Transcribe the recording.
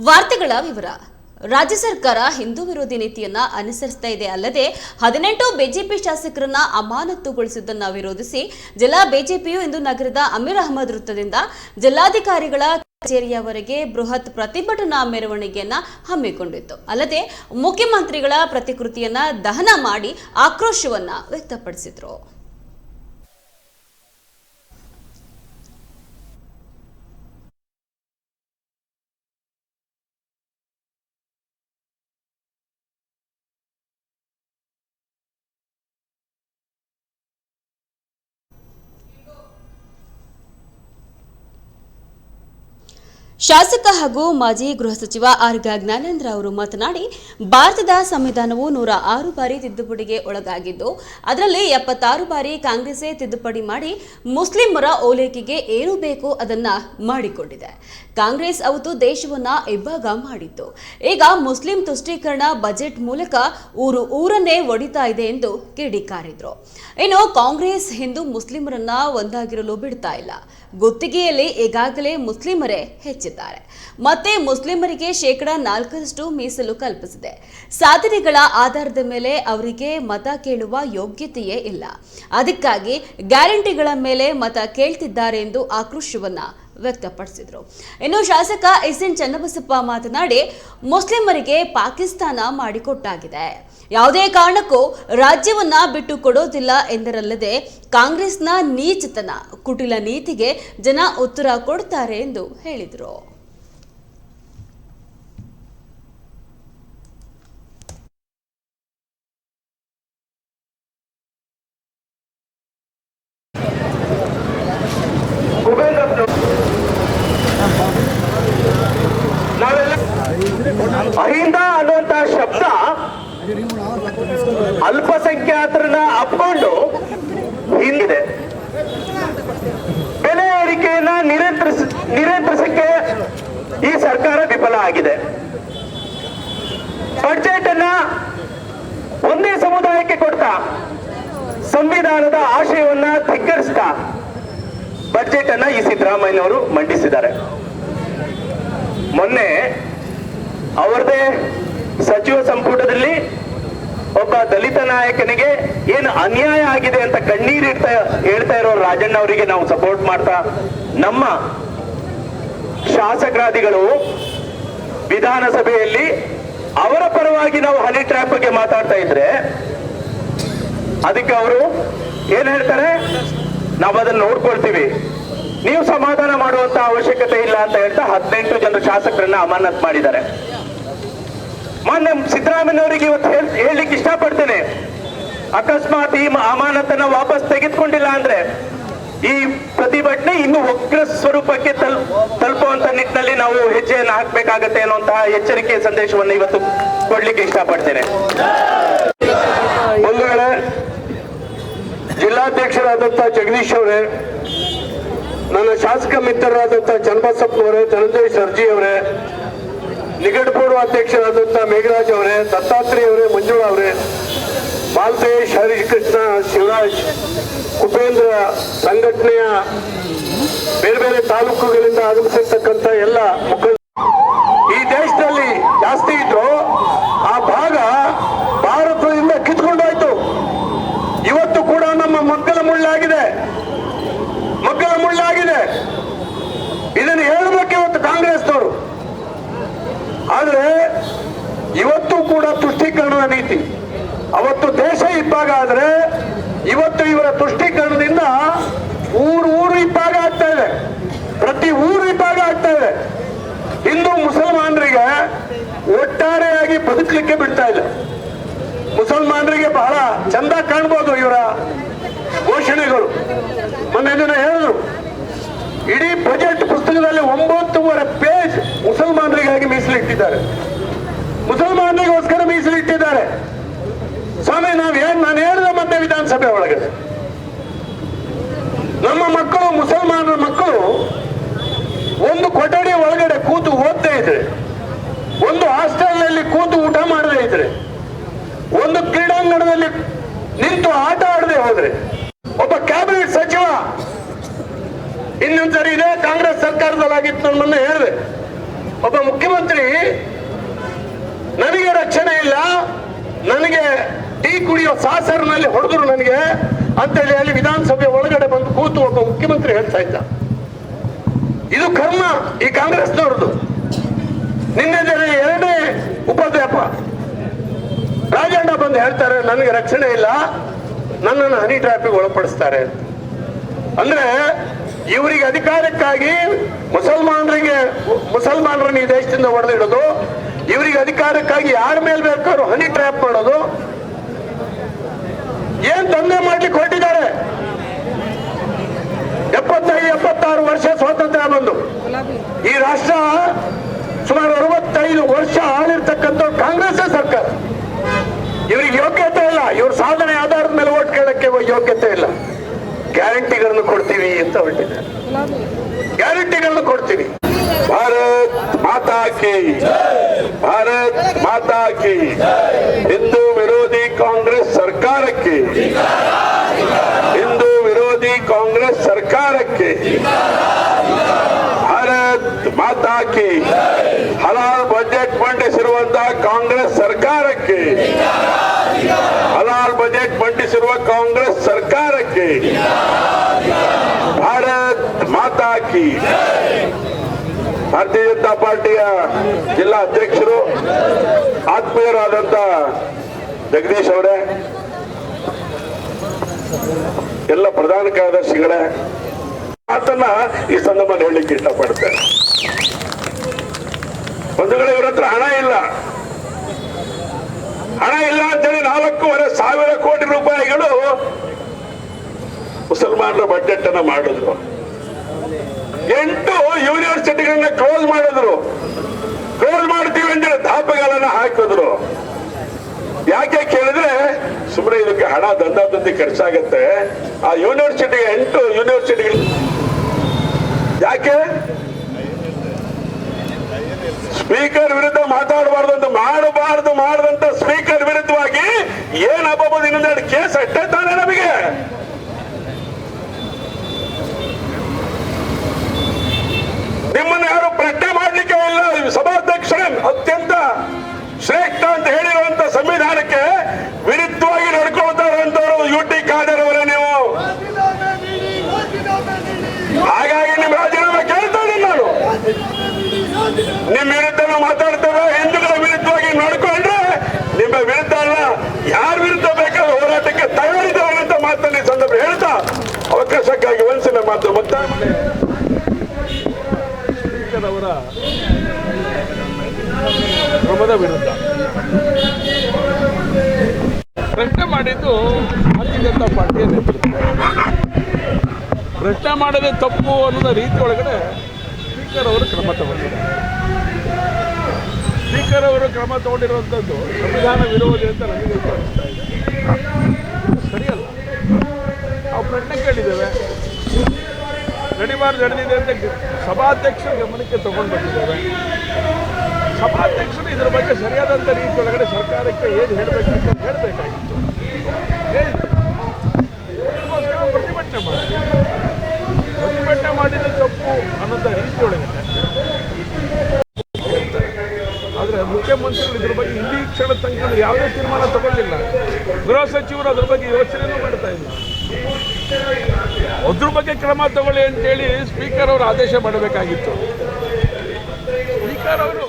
ವಾರ್ತೆಗಳ ವಿವರ. ರಾಜ್ಯ ಸರ್ಕಾರ ಹಿಂದೂ ವಿರೋಧಿ ನೀತಿಯನ್ನ ಅನುಸರಿಸ್ತಾ ಇದೆ. ಅಲ್ಲದೆ ಹದಿನೆಂಟು ಬಿಜೆಪಿ ಶಾಸಕರನ್ನ ಅಮಾನತುಗೊಳಿಸಿದ್ದನ್ನ ವಿರೋಧಿಸಿ ಜಿಲ್ಲಾ ಬಿಜೆಪಿಯು ಇಂದು ನಗರದ ಅಮೀರ್ ಅಹಮದ್ ವೃತ್ತದಿಂದ ಜಿಲ್ಲಾಧಿಕಾರಿಗಳ ಕಚೇರಿಯವರೆಗೆ ಬೃಹತ್ ಪ್ರತಿಭಟನಾ ಮೆರವಣಿಗೆಯನ್ನ ಹಮ್ಮಿಕೊಂಡಿತ್ತು. ಅಲ್ಲದೆ ಮುಖ್ಯಮಂತ್ರಿಗಳ ಪ್ರತಿಕೃತಿಯನ್ನ ದಹನ ಮಾಡಿ ಆಕ್ರೋಶವನ್ನ ವ್ಯಕ್ತಪಡಿಸಿದ್ರು. ಶಾಸಕ ಹಾಗೂ ಮಾಜಿ ಗೃಹ ಸಚಿವ ಆರ್ ಜ್ಞಾನೇಂದ್ರ ಅವರು ಮಾತನಾಡಿ, ಭಾರತದ ಸಂವಿಧಾನವು ನೂರ ಆರು ಬಾರಿ ತಿದ್ದುಪಡಿಗೆ ಒಳಗಾಗಿದ್ದು, ಅದರಲ್ಲಿ ಎಪ್ಪತ್ತಾರು ಬಾರಿ ಕಾಂಗ್ರೆಸ್ಸೇ ತಿದ್ದುಪಡಿ ಮಾಡಿ ಮುಸ್ಲಿಮರ ಓಲೈಕೆಗೆ ಏನು ಬೇಕು ಅದನ್ನ ಮಾಡಿಕೊಂಡಿದೆ. ಕಾಂಗ್ರೆಸ್ ಅವತ್ತು ದೇಶವನ್ನ ಇಬ್ಬಾಗ ಮಾಡಿತ್ತು. ಈಗ ಮುಸ್ಲಿಂ ತುಷ್ಟೀಕರಣ ಬಜೆಟ್ ಮೂಲಕ ಊರು ಊರನ್ನೇ ಒಡಿತಾ ಇದೆ ಎಂದು ಕಿಡಿಕಾರಿದ್ರು. ಇನ್ನು ಕಾಂಗ್ರೆಸ್ ಹಿಂದೂ ಮುಸ್ಲಿಮರನ್ನ ಒಂದಾಗಿರಲು ಬಿಡ್ತಾ ಇಲ್ಲ. ಗುತ್ತಿಗೆಯಲ್ಲಿ ಈಗಾಗಲೇ ಮುಸ್ಲಿಮರೇ ಹೆಚ್ಚಿದ್ದಾರೆ. ಮತ್ತೆ ಮುಸ್ಲಿಮರಿಗೆ ಶೇಕಡ ನಾಲ್ಕರಷ್ಟು ಮೀಸಲು ಕಲ್ಪಿಸಿದೆ. ಸಾಧನೆಗಳ ಆಧಾರದ ಮೇಲೆ ಅವರಿಗೆ ಮತ ಕೇಳುವ ಯೋಗ್ಯತೆಯೇ ಇಲ್ಲ. ಅದಕ್ಕಾಗಿ ಗ್ಯಾರಂಟಿಗಳ ಮೇಲೆ ಮತ ಕೇಳ್ತಿದ್ದಾರೆ ಎಂದು ಆಕ್ರೋಶವನ್ನ ವ್ಯಕ್ತಪಡಿಸಿದರು. ಇನ್ನು ಶಾಸಕ ಎಸ್ ಎನ್ ಚನ್ನಬಸಪ್ಪ ಮಾತನಾಡಿ, ಮುಸ್ಲಿಮರಿಗೆ ಪಾಕಿಸ್ತಾನ ಮಾಡಿಕೊಟ್ಟಾಗಿದೆ. ಯಾವುದೇ ಕಾರಣಕ್ಕೂ ರಾಜ್ಯವನ್ನ ಬಿಟ್ಟು ಕೊಡೋದಿಲ್ಲ ಎಂದರಲ್ಲದೆ ಕಾಂಗ್ರೆಸ್ನ ನೀಚತನ, ಕುಟಿಲ ನೀತಿಗೆ ಜನ ಉತ್ತರ ಕೊಡ್ತಾರೆ ಎಂದು ಹೇಳಿದರು. ಅಹಿಂದ ಅನ್ನುವಂತ ಶಬ್ದ ಅಲ್ಪಸಂಖ್ಯಾತರನ್ನ ಅಪ್ಕೊಂಡು ಹಿಂದಿದೆ. ಬೆಲೆ ಏರಿಕೆಯನ್ನ ನಿರಂತರಿಸ, ನಿರಂತರಿಸಕ್ಕೆ ಈ ಸರ್ಕಾರ ವಿಫಲ ಆಗಿದೆ. ಬಡ್ಜೆಟ್ ಅನ್ನ ಒಂದೇ ಸಮುದಾಯಕ್ಕೆ ಕೊಡ್ತಾ, ಸಂವಿಧಾನದ ಆಶಯವನ್ನ ಧಿಕ್ಕರಿಸ್ತಾ ಬಡ್ಜೆಟ್ ಅನ್ನ ಈ ಸಿದ್ದರಾಮಯ್ಯನವರು ಮಂಡಿಸಿದ್ದಾರೆ. ಮೊನ್ನೆ ಅವರದೇ ಸಚಿವ ಸಂಪುಟದಲ್ಲಿ ಒಬ್ಬ ದಲಿತ ನಾಯಕನಿಗೆ ಏನು ಅನ್ಯಾಯ ಆಗಿದೆ ಅಂತ ಕಣ್ಣೀರಿಡ್ತಾ ಹೇಳ್ತಾ ಇರೋ ರಾಜಣ್ಣ ಅವರಿಗೆ ನಾವು ಸಪೋರ್ಟ್ ಮಾಡ್ತಾ, ನಮ್ಮ ಶಾಸಕರಾದಿಗಳು ವಿಧಾನಸಭೆಯಲ್ಲಿ ಅವರ ಪರವಾಗಿ ನಾವು ಹನಿ ಟ್ರ್ಯಾಪ್ ಬಗ್ಗೆ ಮಾತಾಡ್ತಾ ಇದ್ರೆ, ಅದಕ್ಕೆ ಅವರು ಏನ್ ಹೇಳ್ತಾರೆ? ನಾವು ಅದನ್ನ ನೋಡ್ಕೊಳ್ತೀವಿ. ನೀವು ಸಮಾಧಾನ ಮಾಡುವಂತ ಅವಶ್ಯಕತೆ ಇಲ್ಲ ಅಂತ ಹೇಳ್ತಾ ಹದಿನೆಂಟು ಜನ ಶಾಸಕರನ್ನ ಅಮಾನತ್ ಮಾಡಿದ್ದಾರೆ. ಮಾನ್ಯ ಸಿದ್ದರಾಮಯ್ಯವರಿಗೆ ಇವತ್ತು ಹೇಳ್- ಹೇಳಲಿಕ್ಕೆ ಇಷ್ಟಪಡ್ತೇನೆ. ಅಕಸ್ಮಾತ್ ಈ ಅಮಾನತನ್ನ ವಾಪಸ್ ತೆಗೆದುಕೊಂಡಿಲ್ಲ ಅಂದ್ರೆ ಈ ಪ್ರತಿಭಟನೆ ಇನ್ನು ಉಗ್ರ ಸ್ವರೂಪಕ್ಕೆ ತಲ್, ತಲುಪುವಂತ ನಿಟ್ಟಿನಲ್ಲಿ ನಾವು ಹೆಜ್ಜೆಯನ್ನು ಹಾಕ್ಬೇಕಾಗತ್ತೆ ಅನ್ನುವಂತಹ ಎಚ್ಚರಿಕೆ ಸಂದೇಶವನ್ನು ಇವತ್ತು ಕೊಡ್ಲಿಕ್ಕೆ ಇಷ್ಟಪಡ್ತೇನೆ. ಒಂದು ವೇಳೆ ಜಿಲ್ಲಾಧ್ಯಕ್ಷರಾದಂಥ ಜಗದೀಶ್ ಅವರೇ, ನನ್ನ ಶಾಸಕ ಮಿತ್ರರಾದಂಥ ಚನ್ನಬಸಪ್ಪನವರೇ ಧನಂಜಯ ಸರ್ಜಿ ಅವರೇ ನಿಕಟಪೂರ್ವ ಅಧ್ಯಕ್ಷರಾದಂಥ ಮೇಘರಾಜ್ ಅವರೇ, ದತ್ತಾತ್ರೇಯ ಅವರೇ, ಮಂಜುಳಾ ಅವರೇ ಮಾಲ್ತೇಶ್ ಕೃಷ್ಣ ಶಿವರಾಜ್ ಉಪೇಂದ್ರ ಸಂಘಟನೆಯ ಬೇರೆ ಬೇರೆ ತಾಲೂಕುಗಳಿಂದ ಆಗಮಿಸಿರ್ತಕ್ಕಂಥ ಎಲ್ಲ ಮುಖಂಡ ಈ ದೇಶದಲ್ಲಿ ಜಾಸ್ತಿ ಇದ್ರು ಆ ಭಾಗ ಭಾರತದಿಂದ ಕಿತ್ಕೊಂಡೋಯ್ತು ಇವತ್ತು ಕೂಡ ನಮ್ಮ ಮಕ್ಕಳ ಮುಳ್ಳಾಗಿದೆ ಮಕ್ಕಳ ಮುಳ್ಳಾಗಿದೆ ಇದನ್ನು ಹೇಳಬೇಕು ಇವತ್ತು ಕಾಂಗ್ರೆಸ್ನವರು ಆದ್ರೆ ಇವತ್ತು ಕೂಡ ತುಷ್ಟೀಕರಣದ ನೀತಿ. ಅವತ್ತು ದೇಶ ಇಬ್ಬಾಗ ಆದ್ರೆ ಇವತ್ತು ಇವರ ತುಷ್ಟೀಕರಣದಿಂದ ಊರು ಊರು ಇಬ್ಬಾಗ ಆಗ್ತಾ ಇದೆ. ಪ್ರತಿ ಊರು ಇಬ್ಬಾಗ ಆಗ್ತಾ ಇದೆ. ಹಿಂದೂ ಮುಸಲ್ಮಾನರಿಗೆ ಒಟ್ಟಾರೆಯಾಗಿ ಬದುಕಲಿಕ್ಕೆ ಬಿಡ್ತಾ ಇಲ್ಲ. ಮುಸಲ್ಮಾನರಿಗೆ ಬಹಳ ಚಂದ ಕಾಣ್ಬೋದು ಇವರ ಘೋಷಣೆಗಳು. ಮೊನ್ನೆ ದಿನ ಹೇಳಿದ್ರು ಇಡೀ ಬಜೆಟ್ ಪುಸ್ತಕದಲ್ಲಿ ಒಂಬತ್ತುವರೆ ಪೇಜ್ ಮುಸಲ್ಮಾನರಿಗಾಗಿ ಮೀಸಲಿಟ್ಟಿದ್ದಾರೆ. ಮುಸಲ್ಮಾನರಿಗೋಸ್ಕರ ಮೀಸಲಿಟ್ಟಿದ್ದಾರೆ. ಸ್ವಾಮಿ, ನಾವು ಏನ್ ನಾನು ಹೇಳಿದ ಮತ್ತೆ ವಿಧಾನಸಭೆ ಒಳಗಡೆ ನಮ್ಮ ಮಕ್ಕಳು, ಮುಸಲ್ಮಾನರ ಮಕ್ಕಳು ಒಂದು ಕೊಠಡಿ ಒಳಗಡೆ ಕೂತು ಓದ್ತಾ ಇದ್ರೆ, ಒಂದು ಹಾಸ್ಟೆಲ್ನಲ್ಲಿ ಕೂತು ಊಟ ಮಾಡದೇ ಇದ್ರೆ, ಒಂದು ಕ್ರೀಡಾಂಗಣದಲ್ಲಿ ನಿಂತು ಆಟ ಆಡದೆ ಹೋದ್ರೆ, ಒಬ್ಬ ಕ್ಯಾಬಿನೆಟ್ ಸಚಿವ ಇನ್ನೊಂದ್ಸರಿ ಇದೆ ಕಾಂಗ್ರೆಸ್ ಸರ್ಕಾರದಲ್ಲಾಗಿತ್ತು ನಮ್ಮನ್ನ ಮೊನ್ನೆ ಹೇಳಿದೆ. ಒಬ್ಬ ಮುಖ್ಯಮಂತ್ರಿ, ನನಗೆ ರಕ್ಷಣೆ ಇಲ್ಲ. ನನಗೆ ಟೀ ಕುಡಿಯೋ ಸಾಸರಿನಲ್ಲಿ ಹೊಡೆದ್ರು ನನಗೆ. ಅಂತೇಳಿ ಅಲ್ಲಿ ವಿಧಾನಸಭೆ ಒಳಗಡೆ ಬಂದು ಕೂತು ಒಬ್ಬ ಮುಖ್ಯಮಂತ್ರಿ ಹೇಳ್ತಾ ಇದ್ದ. ಇದು ಕರ್ಮ ಈ ಕಾಂಗ್ರೆಸ್ನವ್ರದ್ದು. ನಿನ್ನೆ ದಿನ ಎರಡನೇ ಉಪಾಧ್ಯಾಪ ರಾಜಣ್ಣ ಬಂದು ಹೇಳ್ತಾರೆ, ನನಗೆ ರಕ್ಷಣೆ ಇಲ್ಲ. ನನ್ನನ್ನು ಹನಿ ಟ್ರಾಫಿಗೆ ಒಳಪಡಿಸ್ತಾರೆ. ಅಂತ ಅಂದ್ರೆ ಇವರಿಗೆ ಅಧಿಕಾರಕ್ಕಾಗಿ ಮುಸಲ್ಮಾನರಿಗೆ, ಮುಸಲ್ಮಾನರನ್ನ ಈ ದೇಶದಿಂದ ಹೊಡೆದಿಡೋದು, ಇವರಿಗೆ ಅಧಿಕಾರಕ್ಕಾಗಿ ಯಾರ ಮೇಲೆ ಬೇಕಾದ್ರೂ ಹನಿ ಟ್ರ್ಯಾಪ್ ಮಾಡೋದು. ಏನ್ ದಂಧೆ ಮಾಡ್ಲಿಕ್ಕೆ ಹೊರಟಿದ್ದಾರೆ? ಎಪ್ಪತ್ತೈದು, ಎಪ್ಪತ್ತಾರು ವರ್ಷ ಸ್ವಾತಂತ್ರ್ಯ ಬಂದು. ಈ ರಾಷ್ಟ್ರ ಸುಮಾರು ಅರವತ್ತೈದು ವರ್ಷ ಆಳಿರ್ತಕ್ಕಂಥ ಕಾಂಗ್ರೆಸ್ ಸರ್ಕಾರ. ಇವ್ರಿಗೆ ಯೋಗ್ಯತೆ ಇಲ್ಲ. ಇವ್ರ ಸಾಧನೆ ಆಧಾರದ ಮೇಲೆ ಓಟ್ ಕೇಳಕ್ಕೆ ಯೋಗ್ಯತೆ ಇಲ್ಲ. ಗ್ಯಾರಂಟಿಗಳನ್ನು ಕೊಡ್ತೀವಿ ಅಂತ ಹೊರಟಿದ್ದಾರೆ ಗ್ಯಾರಂಟಿಗಳನ್ನು ಕೊಡ್ತೀವಿ. ಭಾರತ್ ಮಾತಾ ಕಿ ಭಾರತ್ ಮಾತಾ ಕಿ ಹಿಂದೂ ವಿರೋಧಿ ಕಾಂಗ್ರೆಸ್ ಸರ್ಕಾರಕ್ಕೆ ಹಿಂದೂ ವಿರೋಧಿ ಕಾಂಗ್ರೆಸ್ ಸರ್ಕಾರಕ್ಕೆ ಭಾರತ್ ಮಾತಾ ಕಿ ಹಲಾಲ್ ಬಜೆಟ್ ಮಂಡಿಸಿರುವಂತಹ ಕಾಂಗ್ರೆಸ್ ಸರ್ಕಾರಕ್ಕೆ ಹಲಾಲ್ ಬಜೆಟ್ ಮಂಡಿಸಿರುವ ಕಾಂಗ್ರೆಸ್ ಸರ್ಕಾರಕ್ಕೆ ಭಾರತ್ ಮಾತಾ ಕಿ ಭಾರತೀಯ ಜನತಾ ಪಾರ್ಟಿಯ ಜಿಲ್ಲಾ ಅಧ್ಯಕ್ಷರು, ಆತ್ಮೀಯರಾದಂತ ಜಗದೀಶ್ ಅವರೇ, ಎಲ್ಲ ಪ್ರಧಾನ ಕಾರ್ಯದರ್ಶಿಗಳೇ, ಮಾತನ್ನ ಈ ಸಂದರ್ಭದಲ್ಲಿ ಹೇಳಲಿಕ್ಕೆ ಇಷ್ಟಪಡ್ತೇನೆ ಬಂಧುಗಳೇ, ಇವ್ರ ಹತ್ರ ಹಣ ಇಲ್ಲ. ಹಣ ಇಲ್ಲ ಅಂತೇಳಿ ನಾಲ್ಕೂವರೆ ಸಾವಿರ ಕೋಟಿ ರೂಪಾಯಿಗಳು ಮುಸಲ್ಮಾನರ ಬಜೆಟ್ ಅನ್ನ ಮಾಡಿದ್ರು. ಎಂಟು ಯೂನಿವರ್ಸಿಟಿಗಳನ್ನ ಕ್ಲೋಸ್ ಮಾಡಿದ್ರು. ಕ್ಲೋಸ್ ಮಾಡ್ತೀವಿ ಅಂದ್ರೆ ದಾಪಗಳನ್ನ ಹಾಕಿದ್ರು. ಯಾಕೆ ಕೇಳಿದ್ರೆ ಸುಮ್ಮನೆ ಇದಕ್ಕೆ ಹಣ ದಂಧ ದಂಧಿ ಖರ್ಚಾಗತ್ತೆ. ಆ ಯೂನಿವರ್ಸಿಟಿ ಎಂಟು ಯೂನಿವರ್ಸಿಟಿಗಳು ಯಾಕೆ? ಸ್ಪೀಕರ್ ವಿರುದ್ಧ ಮಾತಾಡಬಾರ್ದು ಅಂತ ಮಾಡಬಾರ್ದು, ಮಾಡದಂತ ಸ್ಪೀಕರ್ ವಿರುದ್ಧವಾಗಿ ಏನ್ ಹಬ್ಬಬಹುದು ಇನ್ನೊಂದೆರಡು ಕೇಸ್ ಅಟ್ಟೆ ತಾನೆ ನಮಗೆ ನಿಮ್ಮನ್ನು ಯಾರು ಪ್ರಶ್ನೆ ಮಾಡ್ಲಿಕ್ಕೆ ಇಲ್ಲ ಸಭಾಧ್ಯಕ್ಷರೇ ಅತ್ಯಂತ ಶ್ರೇಷ್ಠ ಅಂತ ಹೇಳಿರುವಂತ ಸಂವಿಧಾನಕ್ಕೆ ವಿರುದ್ಧವಾಗಿ ನಡ್ಕೊಳ್ತಾ ಇರುವಂತವರು ಯು ಟಿ ಖಾದರ್ ಅವರೇ ನೀವು ಹಾಗಾಗಿ ನಿಮ್ಮ ರಾಜೀನಾಮೆ ಕೇಳ್ತಾ ಇದ್ದೀನಿ ನಾನು ನಿಮ್ಮ ವಿರುದ್ಧ ಮಾತಾಡ್ತೇವೆ ಹಿಂದೂಗಳ ವಿರುದ್ಧವಾಗಿ ನೋಡ್ಕೊಂಡ್ರೆ ನಿಮ್ಮ ವಿರುದ್ಧ ಅಲ್ಲ. ಯಾರ ವಿರುದ್ಧ ಬೇಕಾದ್ರೆ ಹೋರಾಟಕ್ಕೆ ತಯಾರಿದ್ದಾರೆ ಅಂತ ಮಾತನ್ನ ಈ ಸಂದರ್ಭ ಹೇಳ್ತಾ ಅವಕಾಶಕ್ಕಾಗಿ ಒಂದ್ಸಲ ಮಾತು ಮುಕ್ತಾಯ ಮಾಡಿ ವಿರುದ್ಧ. ಪ್ರಶ್ನೆ ಮಾಡಿದ್ದು ಭಾರತೀಯ ಜನತಾ ಪಾರ್ಟಿಯ ನೇತೃತ್ವ. ಪ್ರಶ್ನೆ ಮಾಡದೆ ತಪ್ಪು ಅನ್ನೋದ ರೀತಿ ಒಳಗಡೆ ಸ್ಪೀಕರ್ ಅವರು ಕ್ರಮ ತಗೊಂಡಿದ್ದಾರೆ. ಸ್ಪೀಕರ್ ಅವರು ಕ್ರಮ ತಗೊಂಡಿರುವಂಥದ್ದು ಸಂವಿಧಾನ ವಿರೋಧಿ ಅಂತ ನನಗೆ ಗೊತ್ತಾಗ್ತಾ ಇದೆ. ಸರಿಯಲ್ಲ? ನಾವು ಪ್ರಶ್ನೆ ಕೇಳಿದ್ದೇವೆ. ನಡಿಬಾರ್ದು ನಡೆದಿದೆ ಅಂತ ಸಭಾಧ್ಯಕ್ಷ ಸಭಾಧ್ಯಕ್ಷರ ಗಮನಕ್ಕೆ ತಗೊಂಡು ಬಂದಿದ್ದೇವೆ ಸಭಾಧ್ಯಕ್ಷರು ಇದರ ಬಗ್ಗೆ ಸರಿಯಾದಂಥ ರೀತಿಯೊಳಗಡೆ ಸರ್ಕಾರಕ್ಕೆ ಏನು ಹೇಳಬೇಕಂತ ಹೇಳಬೇಕಾಗಿತ್ತು ಕ್ಷಣದ ತನಕ ಯಾವುದೇ ತೀರ್ಮಾನ ತಗೊಳ್ಳಿಲ್ಲ. ಗೃಹ ಸಚಿವರು ಅದ್ರ ಬಗ್ಗೆ ಯೋಚನೆಯೂ ಮಾಡ್ತಾ ಇಲ್ಲ. ಅದ್ರ ಬಗ್ಗೆ ಕ್ರಮ ತಗೊಳ್ಳಿ ಅಂತೇಳಿ ಸ್ಪೀಕರ್ ಅವರು ಆದೇಶ ಮಾಡಬೇಕಾಗಿತ್ತು. ಸ್ಪೀಕರ್ ಅವರು